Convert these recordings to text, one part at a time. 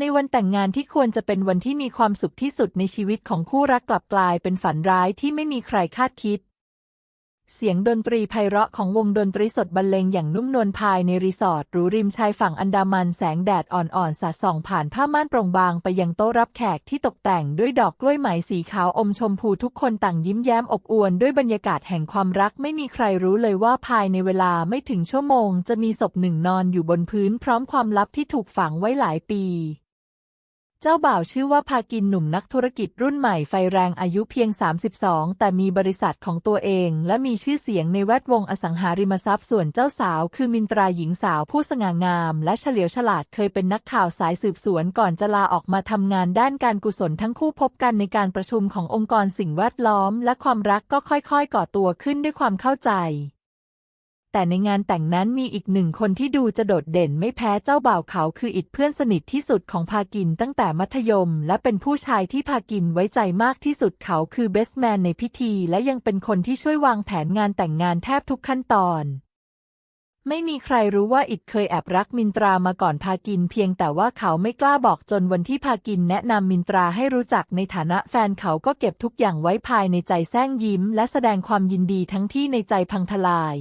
ในวันแต่งงานที่ควรจะเป็นวันที่มีความสุขที่สุดในชีวิตของคู่รักกลับกลายเป็นฝันร้ายที่ไม่มีใครคาดคิด เสียงดนตรีไพเราะของวงดนตรีสดบรรเลงอย่างนุ่มนวลภายในรีสอร์ทหรูริมชายฝั่งอันดามันแสงแดดอ่อนๆสาดส่องผ่านผ้าม่านโปร่งบางไปยังโต๊ะรับแขกที่ตกแต่งด้วยดอกกล้วยไหมสีขาวอมชมพูทุกคนต่างยิ้มแย้มอบอวลด้วยบรรยากาศแห่งความรักไม่มีใครรู้เลยว่าภายในเวลาไม่ถึงชั่วโมง จะมีศพหนึ่งนอนอยู่บนพื้นพร้อมความลับที่ถูกฝังไว้หลายปี เจ้าบ่าวชื่อว่าพากินหนุ่มนักธุรกิจรุ่นใหม่ไฟแรงอายุเพียง 32 แต่มีบริษัทของตัวเอง และมีชื่อเสียงในแวดวงอสังหาริมทรัพย์ส่วนเจ้าสาวคือมินตราหญิงสาวผู้สง่างาม และเฉลียวฉลาดเคยเป็นนักข่าวสายสืบสวนก่อนจะลาออกมาทำงานด้านการกุศลทั้งคู่พบกันในการประชุมขององค์กรสิ่งแวดล้อม และความรักก็ค่อยๆ ก่อตัวขึ้นด้วยความเข้าใจ แต่ในงานแต่งนั้นมีอีกหนึ่งคนที่ดูจะโดดเด่นไม่แพ้เจ้าบ่าวเขาคืออิดเพื่อนสนิทที่สุดของพากินตั้งแต่มัธยม และเป็นผู้ชายที่พากินไว้ใจมากที่สุดเขาคือเบสแมนในพิธี และยังเป็นคนที่ช่วยวางแผนงานแต่งงานแทบทุกขั้นตอน ไม่มีใครรู้ว่าอิดเคยแอบรักมินตรามาก่อนพากิน เพียงแต่ว่าเขาไม่กล้าบอกจนวันที่พากินแนะนำมินตราให้รู้จักในฐานะแฟนเขาก็เก็บทุกอย่างไว้ภายในใจแซงยิ้ม และแสดงความยินดีทั้งที่ในใจพังทลาย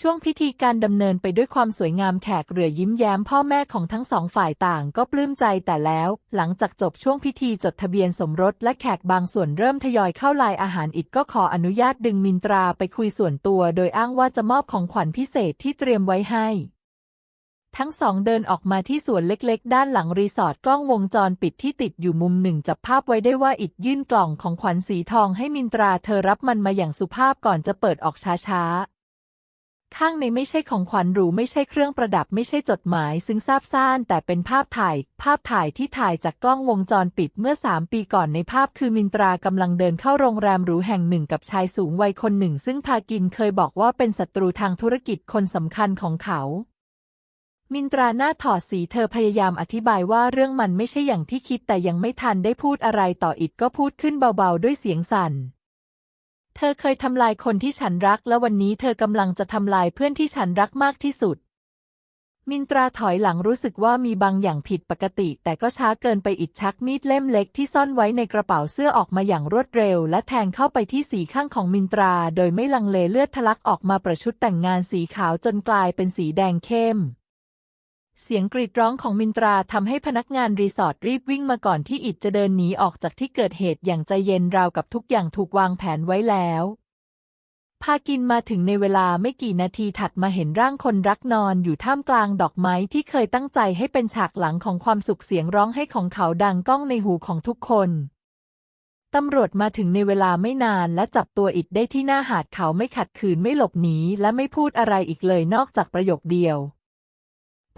ช่วงพิธีการดำเนินไปด้วยความสวยงามแขกเรือยิ้มแย้มพ่อแม่ของทั้งสองฝ่ายต่างก็ปลื้มใจแต่แล้ว หลังจากจบช่วงพิธีจดทะเบียนสมรสและแขกบางส่วนเริ่มทยอยเข้าลายอาหารอิดก็ขออนุญาตดึงมินตราไปคุยส่วนตัว โดยอ้างว่าจะมอบของขวัญพิเศษที่เตรียมไว้ให้ ทั้งสองเดินออกมาที่สวนเล็กๆ ด้านหลังรีสอร์ทกล้องวงจรปิดที่ติดอยู่มุมหนึ่งจับภาพไว้ได้ว่าอิดยื่นกล่องของขวัญสีทองให้มินตราเธอรับมันมาอย่างสุภาพก่อนจะเปิดออกช้าๆ ข้างในไม่ใช่ของขวัญหรูไม่ใช่เครื่องประดับไม่ใช่จดหมาย ซึ่งซาบซ่านแต่เป็นภาพถ่าย ภาพถ่ายที่ถ่ายจากกล้องวงจรปิดเมื่อสามปีก่อนในภาพคือมินตรากำลังเดินเข้าโรงแรมหรูแห่งหนึ่งกับชายสูงวัยคนหนึ่ง ซึ่งพากินเคยบอกว่าเป็นศัตรูทางธุรกิจคนสำคัญของเขา มินตราหน้าถอดสีเธอพยายามอธิบายว่าเรื่องมันไม่ใช่อย่างที่คิดแต่ยังไม่ทันได้พูดอะไรต่ออิดก็พูดขึ้นเบาๆ ด้วยเสียงสั่น เธอเคยทำลายคนที่ฉันรัก และวันนี้เธอกำลังจะทำลายเพื่อนที่ฉันรักมากที่สุด มินตราถอยหลังรู้สึกว่ามีบางอย่างผิดปกติ แต่ก็ช้าเกินไปอิดชักมีดเล่มเล็กที่ซ่อนไว้ในกระเป๋าเสื้อออกมาอย่างรวดเร็ว และแทงเข้าไปที่สีข้างของมินตรา โดยไม่ลังเลเลือดทะลักออกมาประชุดแต่งงานสีขาวจนกลายเป็นสีแดงเข้ม เสียงกรีดร้องของมินตราทำให้พนักงานรีสอร์ทรีบวิ่งมาก่อนที่อิดจะเดินหนีออกจากที่เกิดเหตุอย่างใจเย็นราวกับทุกอย่างถูกวางแผนไว้แล้วพากินมาถึงในเวลาไม่กี่นาทีถัดมาเห็นร่างคนรักนอนอยู่ท่ามกลางดอกไม้ที่เคยตั้งใจให้เป็นฉากหลังของความสุขเสียงร้องให้ของเขาดังก้องในหูของทุกคน ตำรวจมาถึงในเวลาไม่นานและจับตัวอิดได้ที่หน้าหาดเขาไม่ขัดขืนไม่หลบหนีและไม่พูดอะไรอีกเลยนอกจากประโยคเดียว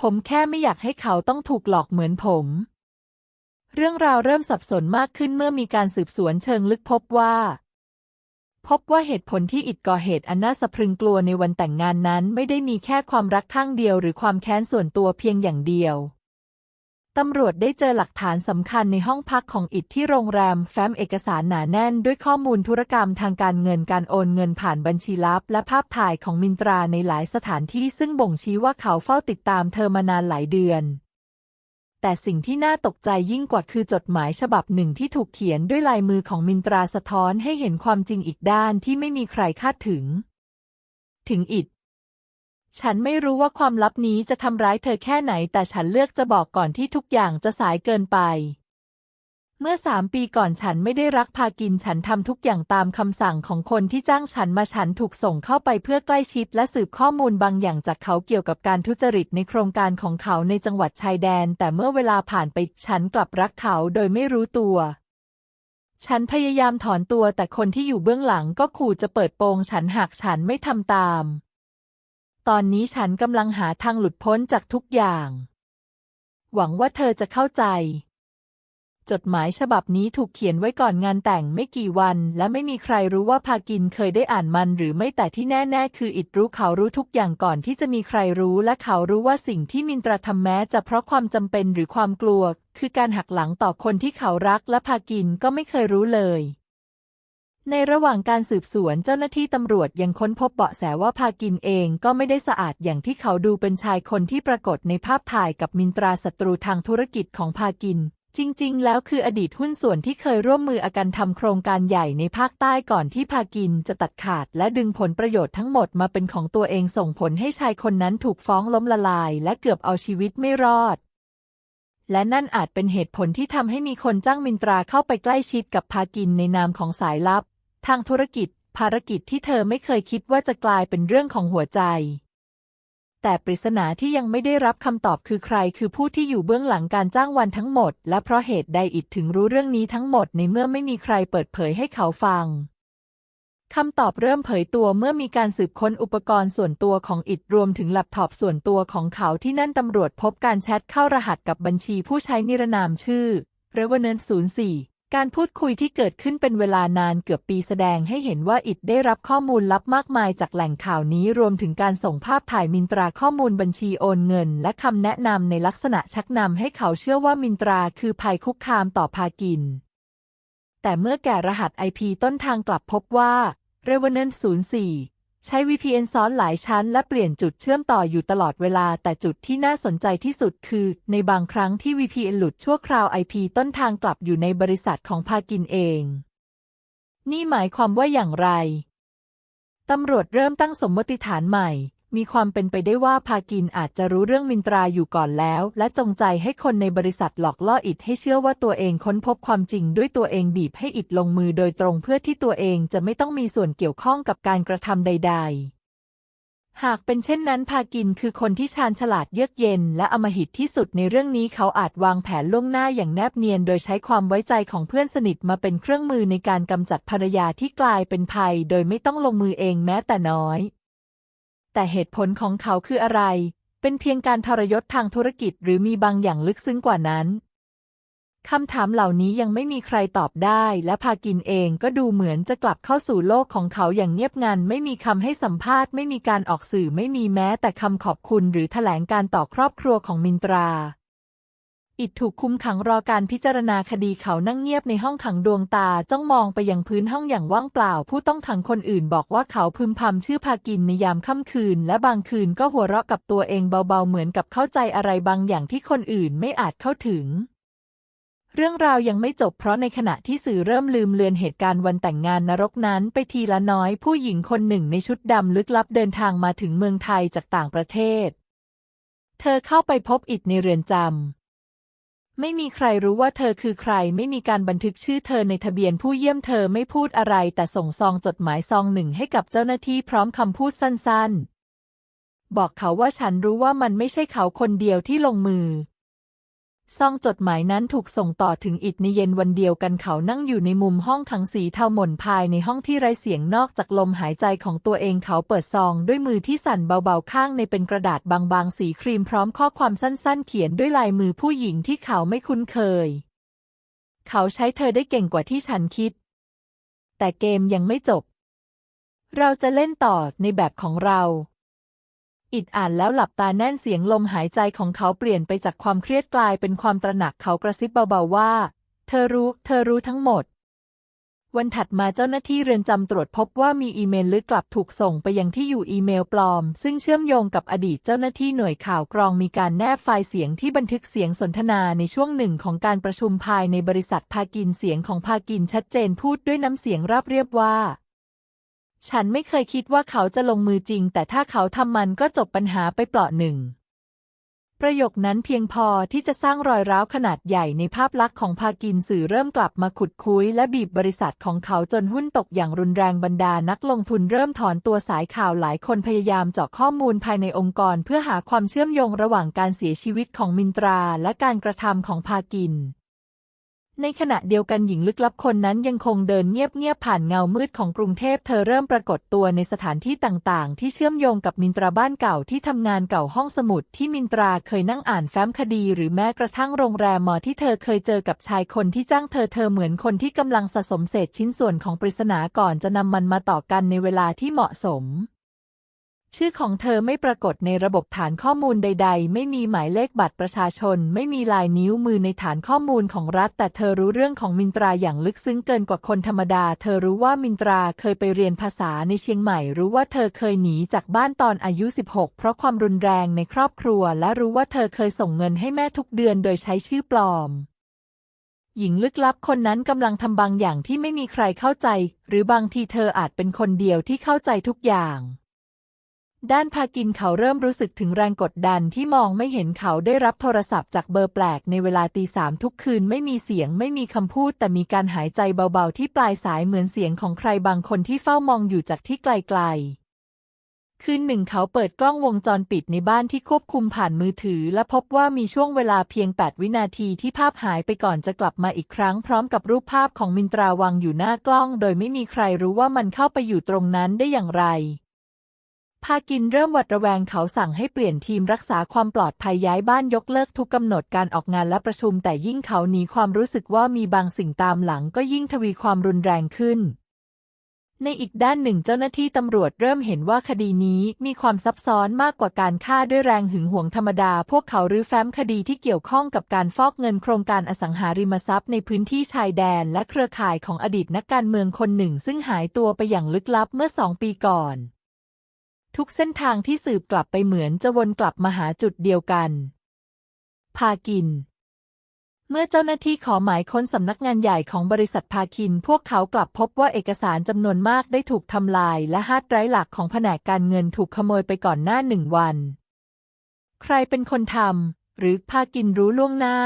ผมแค่ไม่อยากให้เขาต้องถูกหลอกเหมือนผม เรื่องราวเริ่มสับสนมากขึ้นเมื่อมีการสืบสวนเชิงลึกพบว่า พบว่าเหตุผลที่อิดก่อเหตุอันน่าสะพรึงกลัวในวันแต่งงานนั้น ไม่ได้มีแค่ความรักข้างเดียวหรือความแค้นส่วนตัวเพียงอย่างเดียว ตำรวจได้เจอหลักฐานสำคัญในห้องพักของอิดที่โรงแรม แฟ้มเอกสารหนาแน่นด้วยข้อมูลธุรกรรมทางการเงินการโอนเงินผ่านบัญชีลับ และภาพถ่ายของมินตราในหลายสถานที่ซึ่งบ่งชี้ว่าเขาเฝ้าติดตามเธอมานานหลายเดือน แต่สิ่งที่น่าตกใจยิ่งกว่าคือจดหมายฉบับหนึ่งที่ถูกเขียนด้วยลายมือของมินตราสะท้อนให้เห็นความจริงอีกด้านที่ไม่มีใครคาดถึง ถึงอิด ฉันไม่รู้ว่าความลับนี้จะทำร้ายเธอแค่ไหน แต่ฉันเลือกจะบอกก่อนที่ทุกอย่างจะสายเกินไป เมื่อสามปีก่อนฉันไม่ได้รักพากิน ฉันทำทุกอย่างตามคำสั่งของคนที่จ้างฉันมาฉันถูกส่งเข้าไปเพื่อใกล้ชิดและสืบข้อมูลบางอย่างจากเขาเกี่ยวกับการทุจริตในโครงการของเขาในจังหวัดชายแดน แต่เมื่อเวลาผ่านไปฉันกลับรักเขาโดยไม่รู้ตัวฉันพยายามถอนตัวแต่คนที่อยู่เบื้องหลังก็ขู่จะเปิดโปงฉันหากฉันไม่ทำตาม ตอนนี้ฉันกำลังหาทางหลุดพ้นจากทุกอย่าง หวังว่าเธอจะเข้าใจ จดหมายฉบับนี้ถูกเขียนไว้ก่อนงานแต่งไม่กี่วัน และไม่มีใครรู้ว่าพากินเคยได้อ่านมันหรือไม่แต่ที่แน่ ๆ คืออิดรู้เขารู้ทุกอย่างก่อนที่จะมีใครรู้และเขารู้ว่าสิ่งที่มินตราทำแม้จะเพราะความจำเป็นหรือความกลัว คือการหักหลังต่อคนที่เขารักและพากินก็ไม่เคยรู้เลย ในระหว่างการสืบสวนเจ้าหน้าที่ตำรวจยังค้นพบเบาะแสว่าพากินเองก็ไม่ได้สะอาดอย่างที่เขาดูเป็นชายคนที่ปรากฏในภาพถ่ายกับมินตราศัตรูทางธุรกิจของพากิน จริง ๆ แล้วคืออดีตหุ้นส่วนที่เคยร่วมมืออากันทำโครงการใหญ่ในภาคใต้ก่อนที่พากินจะตัดขาด และดึงผลประโยชน์ทั้งหมดมาเป็นของตัวเองส่งผลให้ชายคนนั้นถูกฟ้องล้มละลาย และเกือบเอาชีวิตไม่รอดและนั่นอาจเป็นเหตุผลที่ทำให้มีคนจ้างมินตราเข้าไปใกล้ชิดกับพากินในนามของสายลับ ทางธุรกิจ ภารกิจที่เธอไม่เคยคิดว่าจะกลายเป็นเรื่องของหัวใจ แต่ปริศนาที่ยังไม่ได้รับคำตอบคือใครคือผู้ที่อยู่เบื้องหลังการจ้างวันทั้งหมด และเพราะเหตุใดอิดถึงรู้เรื่องนี้ทั้งหมดในเมื่อไม่มีใครเปิดเผยให้เขาฟังคำตอบเริ่มเผยตัวเมื่อมีการสืบค้นอุปกรณ์ส่วนตัวของอิดรวมถึงแล็ปท็อปส่วนตัวของเขาที่นั่นตำรวจพบการแชทเข้ารหัสกับบัญชีผู้ใช้นิรนามชื่อ r e v e n a n t 04 การพูดคุยที่เกิดขึ้นเป็นเวลานานเกือบปีแสดงให้เห็นว่าอิดได้รับข้อมูลลับมากมายจากแหล่งข่าวนี้รวมถึงการส่งภาพถ่ายมินตราข้อมูลบัญชีโอนเงิน และคำแนะนำในลักษณะชักนำให้เขาเชื่อว่ามินตราคือภัยคุกคามต่อพากิน แต่เมื่อแกะรหัส IP ต้นทางกลับพบว่า r e v e n a n t 04 ใช้ VPN ซ้อนหลายชั้น และเปลี่ยนจุดเชื่อมต่ออยู่ตลอดเวลา แต่จุดที่น่าสนใจที่สุดคือ ในบางครั้งที่ VPN หลุดชั่วคราว IP ต้นทางกลับอยู่ในบริษัทของพากินเอง นี่หมายความว่าอย่างไร ตำรวจเริ่มตั้งสมมติฐานใหม่ มีความเป็นไปได้ว่าพากินอาจจะรู้เรื่องมินตราอยู่ก่อนแล้ว และจงใจให้คนในบริษัทหลอกล่ออิดให้เชื่อว่าตัวเองค้นพบความจริงด้วยตัวเองบีบให้อิดลงมือโดยตรงเพื่อที่ตัวเองจะไม่ต้องมีส่วนเกี่ยวข้องกับการกระทำใด ๆหากเป็นเช่นนั้นพากินคือคนที่ชาญฉลาดเยือกเย็น และอมหิตที่สุดในเรื่องนี้เขาอาจวางแผนล่วงหน้าอย่างแนบเนียน โดยใช้ความไว้ใจของเพื่อนสนิทมาเป็นเครื่องมือในการกำจัดภรรยาที่กลายเป็นภัย โดยไม่ต้องลงมือเองแม้แต่น้อย แต่เหตุผลของเขาคืออะไร เป็นเพียงการทรยศทางธุรกิจหรือมีบางอย่างลึกซึ้งกว่านั้นคำถามเหล่านี้ยังไม่มีใครตอบได้ และพากินเองก็ดูเหมือนจะกลับเข้าสู่โลกของเขาอย่างเงียบงัน ไม่มีคำให้สัมภาษณ์ ไม่มีการออกสื่อ ไม่มีแม้แต่คำขอบคุณหรือแถลงการต่อครอบครัวของมินตรา อิดถูกคุมขังรอการพิจารณาคดีเขานั่งเงียบในห้องขังดวงตาจ้องมองไปยังพื้นห้องอย่างว่างเปล่า ผู้ต้องขังคนอื่นบอกว่าเขาพึมพำชื่อพากินในยามค่ำคืน และบางคืนก็หัวเราะกับตัวเองเบาๆเหมือนกับเข้าใจอะไรบางอย่างที่คนอื่นไม่อาจเข้าถึง เรื่องราวยังไม่จบเพราะในขณะที่สื่อเริ่มลืมเลือนเหตุการณ์วันแต่งงานนรกนั้น ไปทีละน้อยผู้หญิงคนหนึ่งในชุดดำลึกลับเดินทางมาถึงเมืองไทยจากต่างประเทศ เธอเข้าไปพบอิดในเรือนจำ ไม่มีใครรู้ว่าเธอคือใคร ไม่มีการบันทึกชื่อเธอในทะเบียนผู้เยี่ยมเธอไม่พูดอะไร แต่ส่งซองจดหมายซองหนึ่งให้กับเจ้าหน้าที่พร้อมคำพูดสั้นๆ บอกเขาว่าฉันรู้ว่ามันไม่ใช่เขาคนเดียวที่ลงมือ ซองจดหมายนั้นถูกส่งต่อถึงอิดในเย็นวันเดียวกันเขานั่งอยู่ในมุมห้องขังสีเทาหม่นภายในห้องที่ไร้เสียงนอกจากลมหายใจของตัวเองเขาเปิดซองด้วยมือที่สั่นเบาๆข้างในเป็นกระดาษบางๆ สีครีมพร้อมข้อความสั้นๆ เขียนด้วยลายมือผู้หญิงที่เขาไม่คุ้นเคย เขาใช้เธอได้เก่งกว่าที่ฉันคิด แต่เกมยังไม่จบ เราจะเล่นต่อในแบบของเรา อิดอ่านแล้วหลับตาแน่นเสียงลมหายใจของเขาเปลี่ยนไปจากความเครียดกลายเป็นความตระหนักเขากระซิบเบาๆว่า เธอรู้ เธอรู้ทั้งหมด วันถัดมาเจ้าหน้าที่เรือนจำตรวจพบว่ามีอีเมลลึกกลับถูกส่งไปยังที่อยู่อีเมลปลอม ซึ่งเชื่อมโยงกับอดีตเจ้าหน้าที่หน่วยข่าวกรองมีการแนบไฟล์เสียงที่บันทึกเสียงสนทนาในช่วงหนึ่งของการประชุมภายในบริษัทพากินเสียงของพากินชัดเจนพูดด้วยน้ำเสียงราบเรียบว่า ฉันไม่เคยคิดว่าเขาจะลงมือจริง แต่ถ้าเขาทำมันก็จบปัญหาไปเปราะหนึ่ง ประโยคนั้นเพียงพอที่จะสร้างรอยร้าวขนาดใหญ่ในภาพลักษณ์ของพากินสื่อเริ่มกลับมาขุดคุย และบีบบริษัทของเขาจนหุ้นตกอย่างรุนแรงบรรดานักลงทุนเริ่มถอนตัวสายข่าวหลายคนพยายามเจาะข้อมูลภายในองค์กร เพื่อหาความเชื่อมโยงระหว่างการเสียชีวิตของมินตรา และการกระทำของพากิน ในขณะเดียวกันหญิงลึกลับคนนั้นยังคงเดินเงียบๆผ่านเงามืดของกรุงเทพเธอเริ่มปรากฏตัวในสถานที่ต่างๆ ที่เชื่อมโยงกับมินตราบ้านเก่าที่ทำงานเก่าห้องสมุดที่มินตราเคยนั่งอ่านแฟ้มคดี หรือแม้กระทั่งโรงแรมหมอที่เธอเคยเจอกับชายคนที่จ้างเธอเธอเหมือนคนที่กำลังสะสมเศษชิ้นส่วนของปริศนาก่อนจะนำมันมาต่อกันในเวลาที่เหมาะสม ชื่อของเธอไม่ปรากฏในระบบฐานข้อมูลใด ๆ ไม่มีหมายเลขบัตรประชาชน ไม่มีลายนิ้วมือในฐานข้อมูลของรัฐ แต่เธอรู้เรื่องของมินตราอย่างลึกซึ้งเกินกว่าคนธรรมดา เธอรู้ว่ามินตราเคยไปเรียนภาษาในเชียงใหม่ รู้ว่าเธอเคยหนีจากบ้านตอนอายุ 16 เพราะความรุนแรงในครอบครัว และรู้ว่าเธอเคยส่งเงินให้แม่ทุกเดือนโดยใช้ชื่อปลอมหญิงลึกลับคนนั้นกำลังทำบางอย่างที่ไม่มีใครเข้าใจ หรือบางทีเธออาจเป็นคนเดียวที่เข้าใจทุกอย่าง ด้านพากินเขาเริ่มรู้สึกถึงแรงกดดันที่มองไม่เห็นเขาได้รับโทรศัพท์จากเบอร์แปลกในเวลาตีสามทุกคืนไม่มีเสียงไม่มีคำพูด แต่มีการหายใจเบาๆที่ปลายสายเหมือนเสียงของใครบางคนที่เฝ้ามองอยู่จากที่ไกลๆ คืนหนึ่งเขาเปิดกล้องวงจรปิดในบ้านที่ควบคุมผ่านมือถือ และพบว่ามีช่วงเวลาเพียง 8 วินาทีที่ภาพหายไปก่อนจะกลับมาอีกครั้ง พร้อมกับรูปภาพของมินตราวางอยู่หน้ากล้อง โดยไม่มีใครรู้ว่ามันเข้าไปอยู่ตรงนั้นได้อย่างไร พากินเริ่มหวัดระแวงเขาสั่งให้เปลี่ยนทีมรักษาความปลอดภัยย้ายบ้านยกเลิกทุกกำหนดการออกงานและประชุม แต่ยิ่งเขาหนีความรู้สึกว่ามีบางสิ่งตามหลังก็ยิ่งทวีความรุนแรงขึ้น ในอีกด้านหนึ่งเจ้าหน้าที่ตำรวจเริ่มเห็นว่าคดีนี้มีความซับซ้อนมากกว่าการฆ่าด้วยแรงหึงหวงธรรมดา พวกเขารื้อแฟ้มคดีที่เกี่ยวข้องกับการฟอกเงินโครงการอสังหาริมทรัพย์ในพื้นที่ชายแดน และเครือข่ายของอดีตนักการเมืองคนหนึ่ง ซึ่งหายตัวไปอย่างลึกลับเมื่อสองปีก่อน ทุกเส้นทางที่สืบกลับไปเหมือนจะวนกลับมาหาจุดเดียวกัน พากิน เมื่อเจ้าหน้าที่ขอหมายค้นสำนักงานใหญ่ของบริษัทพาคิน พวกเขากลับพบว่าเอกสารจำนวนมากได้ถูกทำลาย และฮาร์ดไดรฟ์หลักของแผนกการเงินถูกขโมยไปก่อนหน้าหนึ่งวัน ใครเป็นคนทำหรือพากินรู้ล่วงหน้า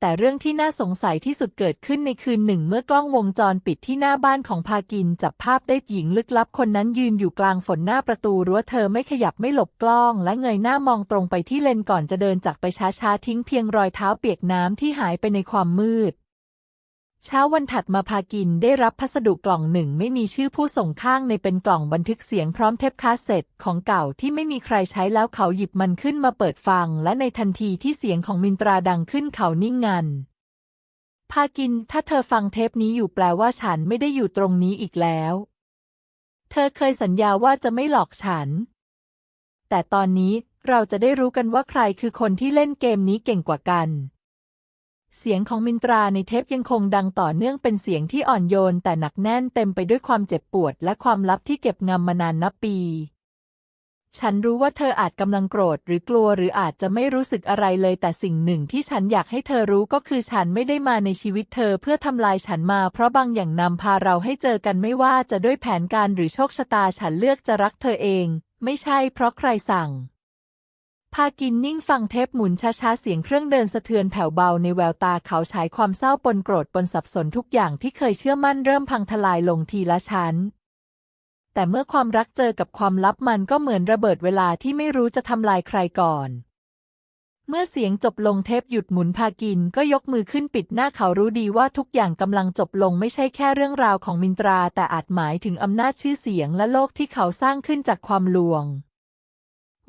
แต่เรื่องที่น่าสงสัยที่สุดเกิดขึ้นในคืนหนึ่ง เมื่อกล้องวงจรปิดที่หน้าบ้านของพากิน จับภาพได้หญิงลึกลับคนนั้นยืนอยู่กลางฝนหน้าประตูรั้วเธอไม่ขยับไม่หลบกล้อง และเงยหน้ามองตรงไปที่เลนก่อนจะเดินจากไปช้าๆทิ้งเพียงรอยเท้าเปียกน้ำที่หายไปในความมืด เช้าวันถัดมาพากินได้รับพัสดุกล่องหนึ่งไม่มีชื่อผู้ส่งข้างในเป็นกล่องบันทึกเสียงพร้อมเทปคาสเซ็ตของเก่าที่ไม่มีใครใช้แล้วเขาหยิบมันขึ้นมาเปิดฟัง และในทันทีที่เสียงของมินตราดังขึ้นเขานิ่งงันพากินถ้าเธอฟังเทปนี้อยู่แปลว่าฉันไม่ได้อยู่ตรงนี้อีกแล้ว เธอเคยสัญญาว่าจะไม่หลอกฉัน แต่ตอนนี้เราจะได้รู้กันว่าใครคือคนที่เล่นเกมนี้เก่งกว่ากัน เสียงของมินตราในเทปยังคงดังต่อเนื่องเป็นเสียงที่อ่อนโยน แต่หนักแน่นเต็มไปด้วยความเจ็บปวด และความลับที่เก็บงำมานานนับปี ฉันรู้ว่าเธออาจกำลังโกรธหรือกลัวหรืออาจจะไม่รู้สึกอะไรเลย แต่สิ่งหนึ่งที่ฉันอยากให้เธอรู้ก็คือฉันไม่ได้มาในชีวิตเธอเพื่อทำลายฉันมา เพราะบางอย่างนำพาเราให้เจอกันไม่ว่าจะด้วยแผนการหรือโชคชะตาฉันเลือกจะรักเธอเอง ไม่ใช่เพราะใครสั่ง พากินนิ่งฟังเทปหมุนช้าๆ เสียงเครื่องเดินสะเทือนแผ่วเบาในแววตาเขาฉายความเศร้าปนโกรธปนสับสนทุกอย่างที่เคยเชื่อมั่นเริ่มพังทลายลงทีละชั้น แต่เมื่อความรักเจอกับความลับมันก็เหมือนระเบิดเวลาที่ไม่รู้จะทำลายใครก่อน เมื่อเสียงจบลงเทปหยุดหมุนพากินก็ยกมือขึ้นปิดหน้าเขารู้ดีว่าทุกอย่างกำลังจบลงไม่ใช่แค่เรื่องราวของมินตรา แต่อาจหมายถึงอำนาจชื่อเสียงและโลกที่เขาสร้างขึ้นจากความลวง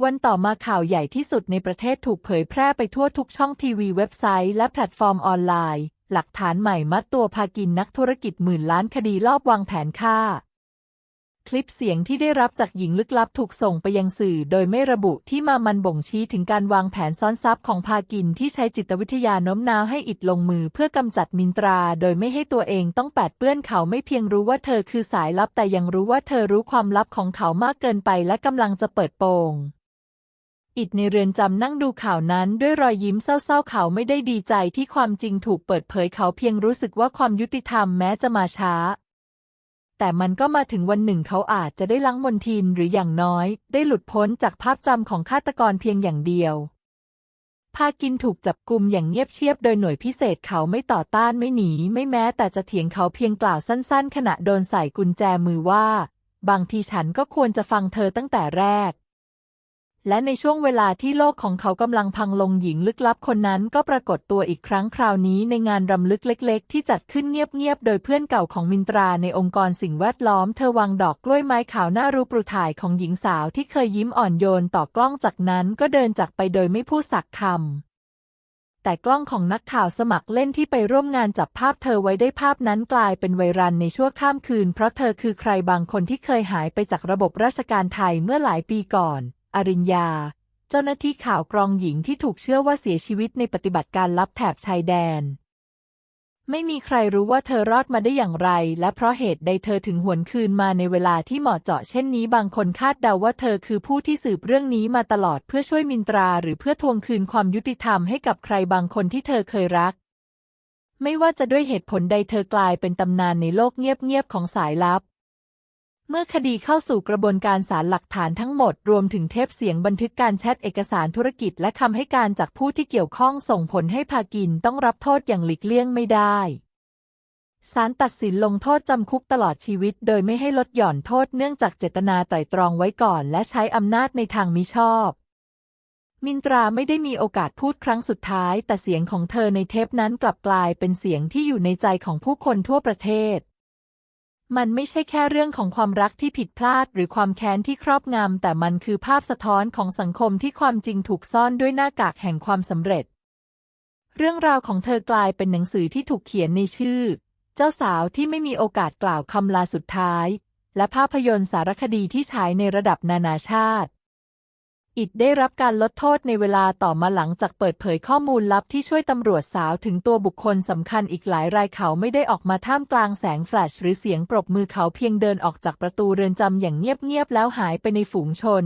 วันต่อมาข่าวใหญ่ที่สุดในประเทศถูกเผยแพร่ไปทั่วทุกช่องทีวีเว็บไซต์และแพลตฟอร์มออนไลน์ หลักฐานใหม่มัดตัวพากินนักธุรกิจหมื่นล้านคดีลอบวางแผนฆ่า คลิปเสียงที่ได้รับจากหญิงลึกลับถูกส่งไปยังสื่อ โดยไม่ระบุที่มามันบ่งชี้ถึงการวางแผนซ้อนซับของพากินที่ใช้จิตวิทยาโน้มน้าวให้อิดลงมือเพื่อกำจัดมินตรา โดยไม่ให้ตัวเองต้องแปดเปื้อนเขาไม่เพียงรู้ว่าเธอคือสายลับแต่ยังรู้ว่าเธอรู้ความลับของเขามากเกินไปและกำลังจะเปิดโปง อิดในเรือนจำนั่งดูข่าวนั้นด้วยรอยยิ้มเศร้าๆเขาไม่ได้ดีใจที่ความจริงถูกเปิดเผยเขาเพียงรู้สึกว่าความยุติธรรมแม้จะมาช้า แต่มันก็มาถึงวันหนึ่งเขาอาจจะได้ล้างมนทินหรืออย่างน้อย ได้หลุดพ้นจากภาพจำของฆาตกรเพียงอย่างเดียวพากินถูกจับกุมอย่างเงียบเชียบโดยหน่วยพิเศษเขาไม่ต่อต้านไม่หนี ไม่แม้แต่จะเถียงเขาเพียงกล่าวสั้น ๆ ขณะโดนใส่กุญแจมือว่า บางทีฉันก็ควรจะฟังเธอตั้งแต่แรก และในช่วงเวลาที่โลกของเขากำลังพังลงหญิงลึกลับคนนั้นก็ปรากฏตัวอีกครั้งคราวนี้ในงานรำลึกเล็ก ๆ ที่จัดขึ้นเงียบ ๆ โดยเพื่อนเก่าของมินตราในองค์กรสิ่งแวดล้อม เธอวางดอกกล้วยไม้ขาวหน้ารูปรูถ่ายของหญิงสาวที่เคยยิ้มอ่อนโยนต่อกล้องจากนั้นก็เดินจากไปโดยไม่พูดสักคำแต่กล้องของนักข่าวสมัครเล่นที่ไปร่วมงานจับภาพเธอไว้ได้ภาพนั้นกลายเป็นไวรัลในชั่วข้ามคืน เพราะเธอคือใครบางคนที่เคยหายไปจากระบบราชการไทยเมื่อหลายปีก่อน อริญญา เจ้าหน้าที่ข่าวกรองหญิงที่ถูกเชื่อว่าเสียชีวิตในปฏิบัติการลับแถบชายแดน ไม่มีใครรู้ว่าเธอรอดมาได้อย่างไร และเพราะเหตุใดเธอถึงหวนคืนมาในเวลาที่เหมาะเจาะเช่นนี้บางคนคาดเดาว่าเธอคือผู้ที่สืบเรื่องนี้มาตลอดเพื่อช่วยมินตราหรือเพื่อทวงคืนความยุติธรรมให้กับใครบางคนที่เธอเคยรักไม่ว่าจะด้วยเหตุผลใดเธอกลายเป็นตำนานในโลกเงียบๆของสายลับ เมื่อคดีเข้าสู่กระบวนการศาลหลักฐานทั้งหมด รวมถึงเทปเสียงบันทึกการแชทเอกสารธุรกิจและคำให้การจากผู้ที่เกี่ยวข้องส่งผลให้พากินต้องรับโทษอย่างหลีกเลี่ยงไม่ได้ศาลตัดสินลงโทษจำคุกตลอดชีวิต โดยไม่ให้ลดหย่อนโทษเนื่องจากเจตนาไตร่ตรองไว้ก่อน และใช้อำนาจในทางมิชอบ มินตราไม่ได้มีโอกาสพูดครั้งสุดท้าย แต่เสียงของเธอในเทปนั้นกลับกลายเป็นเสียงที่อยู่ในใจของผู้คนทั่วประเทศ มันไม่ใช่แค่เรื่องของความรักที่ผิดพลาดหรือความแค้นที่ครอบงำแต่มันคือภาพสะท้อนของสังคมที่ความจริงถูกซ่อนด้วยหน้ากากแห่งความสำเร็จ เรื่องราวของเธอกลายเป็นหนังสือที่ถูกเขียนในชื่อ เจ้าสาวที่ไม่มีโอกาสกล่าวคำลาสุดท้าย และภาพยนตร์สารคดีที่ฉายในระดับนานาชาติ อิดได้รับการลดโทษในเวลาต่อมาหลังจากเปิดเผยข้อมูลลับที่ช่วยตำรวจสาวถึงตัวบุคคลสำคัญอีกหลายรายเขาไม่ได้ออกมาท่ามกลางแสงแฟลชหรือเสียงปรบมือเขาเพียงเดินออกจากประตูเรือนจำอย่างเงียบๆแล้วหายไปในฝูงชน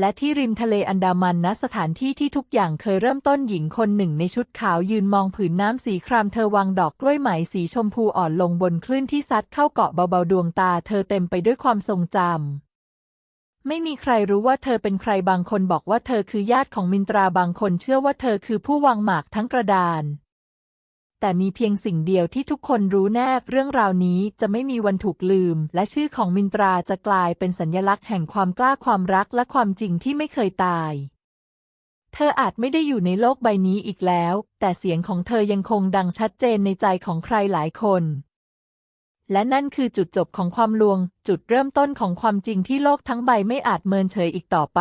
และที่ริมทะเลอันดามันณสถานที่ที่ทุกอย่างเคยเริ่มต้นหญิงคนหนึ่งในชุดขาวยืนมองผืนน้ำสีครามเธอวางดอกกล้วยไหมสีชมพูอ่อนลงบนคลื่นที่ซัดเข้าเกาะเบาๆดวงตา เธอเต็มไปด้วยความทรงจำ ไม่มีใครรู้ว่าเธอเป็นใครบางคนบอกว่าเธอคือญาติของมินตราบางคนเชื่อว่าเธอคือผู้วางหมากทั้งกระดาน แต่มีเพียงสิ่งเดียวที่ทุกคนรู้แน่เรื่องราวนี้จะไม่มีวันถูกลืม และชื่อของมินตราจะกลายเป็นสัญลักษณ์แห่งความกล้าความรักและความจริงที่ไม่เคยตาย เธออาจไม่ได้อยู่ในโลกใบนี้อีกแล้ว แต่เสียงของเธอยังคงดังชัดเจนในใจของใครหลายคน และนั่นคือจุดจบของความลวง จุดเริ่มต้นของความจริงที่โลกทั้งใบไม่อาจเมินเฉยอีกต่อไป